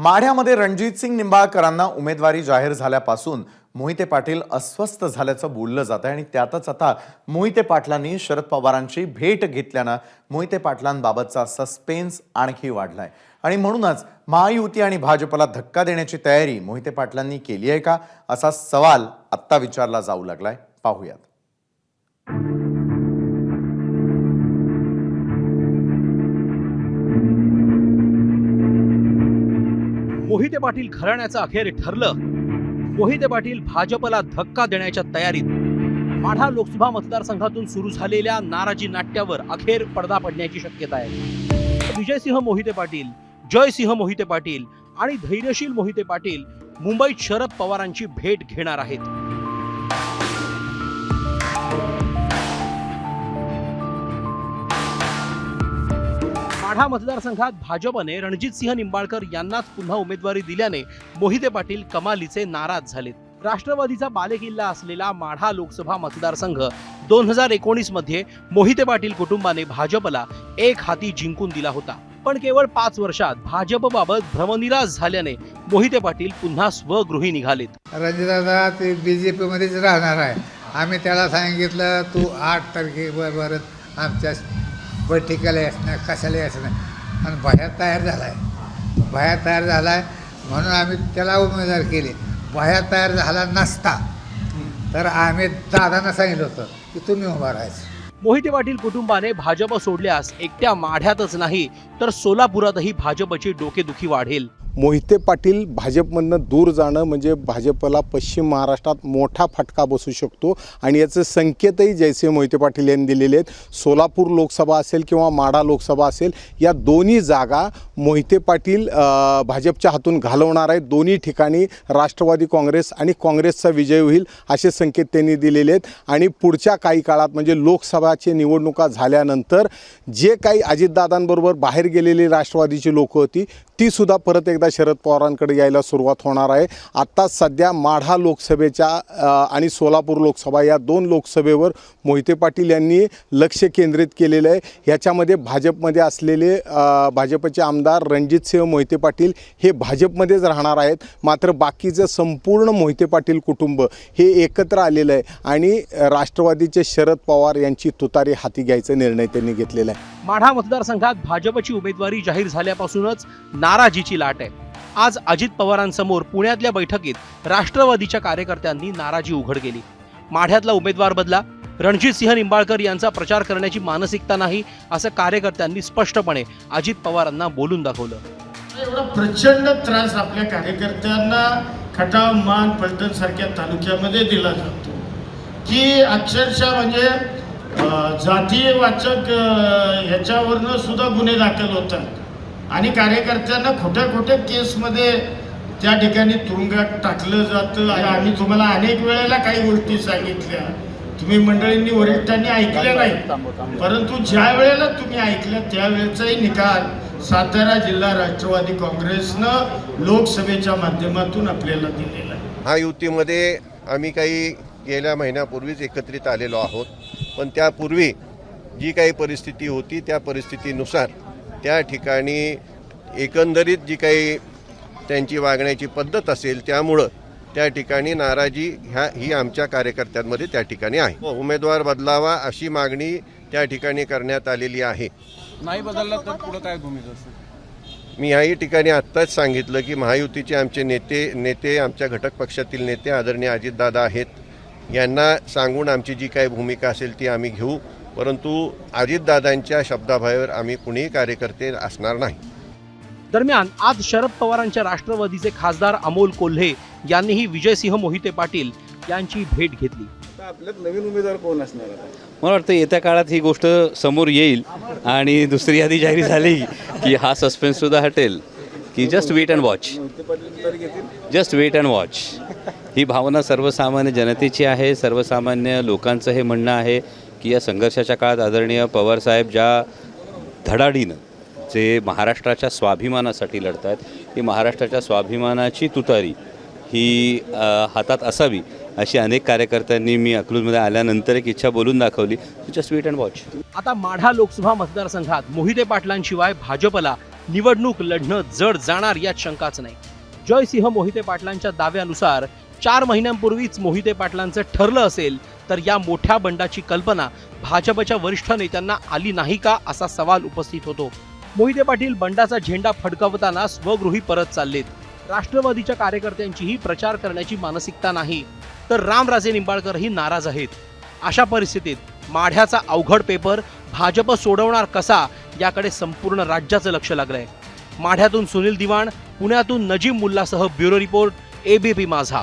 माढ्यामध्ये रणजितसिंग निंबाळकरांना उमेदवारी जाहीर झाल्यापासून मोहिते पाटील अस्वस्थ झाल्याचं बोललं जात आहे आणि त्यातच आता मोहिते पाटलांनी शरद पवारांची भेट घेतल्यानं मोहिते पाटलांबाबतचा सस्पेन्स आणखी वाढलाय. आणि म्हणूनच महायुती आणि भाजपला धक्का देण्याची तयारी मोहिते पाटलांनी केली आहे का? असा सवाल आत्ता विचारला जाऊ लागलाय. पाहूयात. मोहिते पाटील घराण्याचं अखेर ठरलं. मोहिते पाटील भाजपला धक्का देण्याच्या तयारीत. माढा लोकसभा मतदारसंघातून सुरू झालेल्या नाराजी नाट्यावर अखेर पडदा पडण्याची शक्यता आहे. विजयसिंह मोहिते पाटील जयसिंह मोहिते पाटील आणि धैर्यशील मोहिते पाटील मुंबईत शरद पवारांची भेट घेणार आहेत. माढा मतदारसंघात भाजपने रणजितसिंह निंबाळकर यांनाच पुन्हा उमेदवारी दिल्याने मोहिते पाटील कमालीचे नाराज झालेत. राष्ट्रवादीचा बालेकिल्ला असलेला माढा लोकसभा मतदारसंघ दोन हजार एकोणीसमध्ये मोहिते पाटील कुटुंबाने भाजपला एक हाती जिंकून दिला होता. पण केवळ पाच वर्षात भाजपबाबत भ्रमनिराश झाल्याने मोहिते पाटील पुन्हा स्वगृही निघालेत. रणजितदादा ते बी जे राहणार आहे. आम्ही त्याला सांगितलं तू आठ तारखेबरोबर आमच्या बैठिकाला असणार कशाला यायचं नाही आणि बाहेर तयार झाला आहे बाहेर तयार झाला आहे म्हणून आम्ही त्याला उमेदवार केले. बाहेर तयार झाला नसता तर आम्ही दादांना सांगितलं होतं की तुम्ही उभा राहायचं. मोहिते पाटील कुटुंबाने भाजप सोडल्यास एकट्या माढ्यातच नाही तर सोलापुरातही भाजपची डोकेदुखी वाढेल. मोहिते पाटील भाजपमधनं दूर जाणं म्हणजे भाजपला पश्चिम महाराष्ट्रात मोठा फटका बसू शकतो. आणि याचे संकेतही जयसिंह मोहिते पाटील यांनी दिलेले आहेत. सोलापूर लोकसभा असेल किंवा माढा लोकसभा असेल या दोन्ही जागा मोहिते पाटील भाजपच्या हातून घालवणार आहेत. दोन्ही ठिकाणी राष्ट्रवादी काँग्रेस आणि काँग्रेसचा विजय होईल असे संकेत त्यांनी दिलेले आहेत. आणि पुढच्या काही काळात म्हणजे लोकसभाची निवडणुका झाल्यानंतर जे काही अजितदादांबरोबर बाहेर गेलेली राष्ट्रवादीची लोकं होती ती सुद्धा परत एकदा शरद पवारांकडे यायला सुरुवात होणार आहे. आत्ता सध्या माढा लोकसभेच्या आणि सोलापूर लोकसभा या दोन लोकसभेवर मोहिते पाटील यांनी लक्ष केंद्रित केलेलं आहे. ह्याच्यामध्ये भाजपमध्ये असलेले भाजपचे आमदार रणजितसिंह मोहिते पाटील हे भाजपमध्येच राहणार आहेत. मात्र बाकीचं संपूर्ण मोहिते पाटील कुटुंब हे एकत्र आलेलं आहे आणि राष्ट्रवादीचे शरद पवार यांची तुतारी हाती घ्यायचा निर्णय त्यांनी घेतलेला आहे. माढा मतदारसंघात भाजपची उमेदवारी जाहीर झाल्यापासूनच नाराजीची लाट आहे. आज अजित पवारांसमोर पुण्यातल्या बैठकीत राष्ट्रवादीच्या कार्यकर्त्यांनी नाराजी उघड केली. माढ्यातला उमेदवार बदला. रणजितसिंह निंबाळकर यांचा प्रचार करण्याची मानसिकता नाही असं कार्यकर्त्यांनी स्पष्टपणे अजित पवारांना बोलून दाखवलं. एवढा प्रचंड त्रास आपल्या कार्यकर्त्यांना खटाव मान पलटण सारख्या तालुक्यामध्ये दिला जातो. की अक्षरशः म्हणजे जातीय वाचक ह्याच्यावरनं सुद्धा गुन्हे दाखल होतात. आणि कार्यकर्त्यांना खोट्या खोट्या केसमध्ये त्या ठिकाणी तुरुंगात टाकलं जातं. आणि आम्ही तुम्हाला अनेक वेळेला काही गोष्टी सांगितल्या. तुम्ही मंडळींनी वरिष्ठांनी ऐकल्या नाही. परंतु ज्या वेळेला तुम्ही ऐकल्या त्यावेळेचाही निकाल सातारा जिल्हा राष्ट्रवादी काँग्रेसनं लोकसभेच्या माध्यमातून आपल्याला दिलेला आहे. महायुतीमध्ये आम्ही काही गेल्या महिन्यापूर्वीच एकत्रित आलेलो आहोत. पण त्यापूर्वी जी काही परिस्थिती होती त्या परिस्थितीनुसार त्या ठिकाणी एकंदरीत जी काही त्यांची वागण्याची पद्धत असेल त्यामुळं त्या ठिकाणी नाराजी ह्या ही आमच्या कार्यकर्त्यांमध्ये त्या ठिकाणी आहे. हो, उमेदवार बदलावा अशी मागणी त्या ठिकाणी करण्यात आलेली आहे. नाही बदलला तर पुढं काय भूमिका असेल मी याही ठिकाणी आत्ताच सांगितलं की महायुतीचे आमचे नेते नेते आमच्या घटक पक्षातील नेते आदरणीय अजितदादा आहेत. यांना सांगून आमची जी काही भूमिका असेल ती आम्ही घेऊ. परंतु अजितदादांच्या शब्दाबाहेर आम्ही कुणीही कार्यकर्ते असणार नाही. दरम्यान आज शरद पवारांच्या राष्ट्रवादीचे खासदार अमोल कोल्हे यांनीही विजयसिंह मोहिते पाटील यांची भेट घेतली. आता आपल्यात नवीन उमेदवार कोण असणार मला वाटतं येत्या काळात ही गोष्ट समोर येईल आणि दुसरी यादी जाहीर झाली की हा सस्पेन्ससुद्धा हटेल की just wait and watch just wait and watch ही भावना सर्वसामान्य जनतेची आहे सर्वसामान्य लोकांचं हे म्हणणं आहे. की या संघर्षाच्या काळात आदरणीय पवारसाहेब ज्या धडाडीनं जे महाराष्ट्राच्या स्वाभिमानासाठी लढत आहेत ही महाराष्ट्राच्या स्वाभिमानाची तुतारी ही हातात असावी अशी अनेक कार्यकर्त्यांनी मी अकलूजमध्ये आल्यानंतर एक इच्छा बोलून दाखवली. Just wait and watch. आता माढा लोकसभा मतदारसंघात मोहिते पाटलांशिवाय भाजपला निवडणूक लढणं जड जाणार यात शंकाच नाही. जयसिंह मोहिते पाटलांच्या दाव्यानुसार चार महिन्यांपूर्वीच मोहिते पाटलांचं ठरलं असेल तर या मोठ्या बंडाची कल्पना भाजपच्या वरिष्ठ नेत्यांना आली नाही का असा सवाल उपस्थित होतो. मोहिते पाटील बंडाचा झेंडा फडकवताना स्वगृही परत चाललेत. राष्ट्रवादीच्या कार्यकर्त्यांचीही प्रचार करण्याची मानसिकता नाही. तर रामराजे निंबाळकरही नाराज आहेत. अशा परिस्थितीत माढ्याचा अवघड पेपर भाजप सोडवणार कसा याकडे संपूर्ण राज्याचं लक्ष लागलंय. माढ्यातून सुनील दिवाण पुण्यातून Najim मुल्लासह bureau report ABP Majha.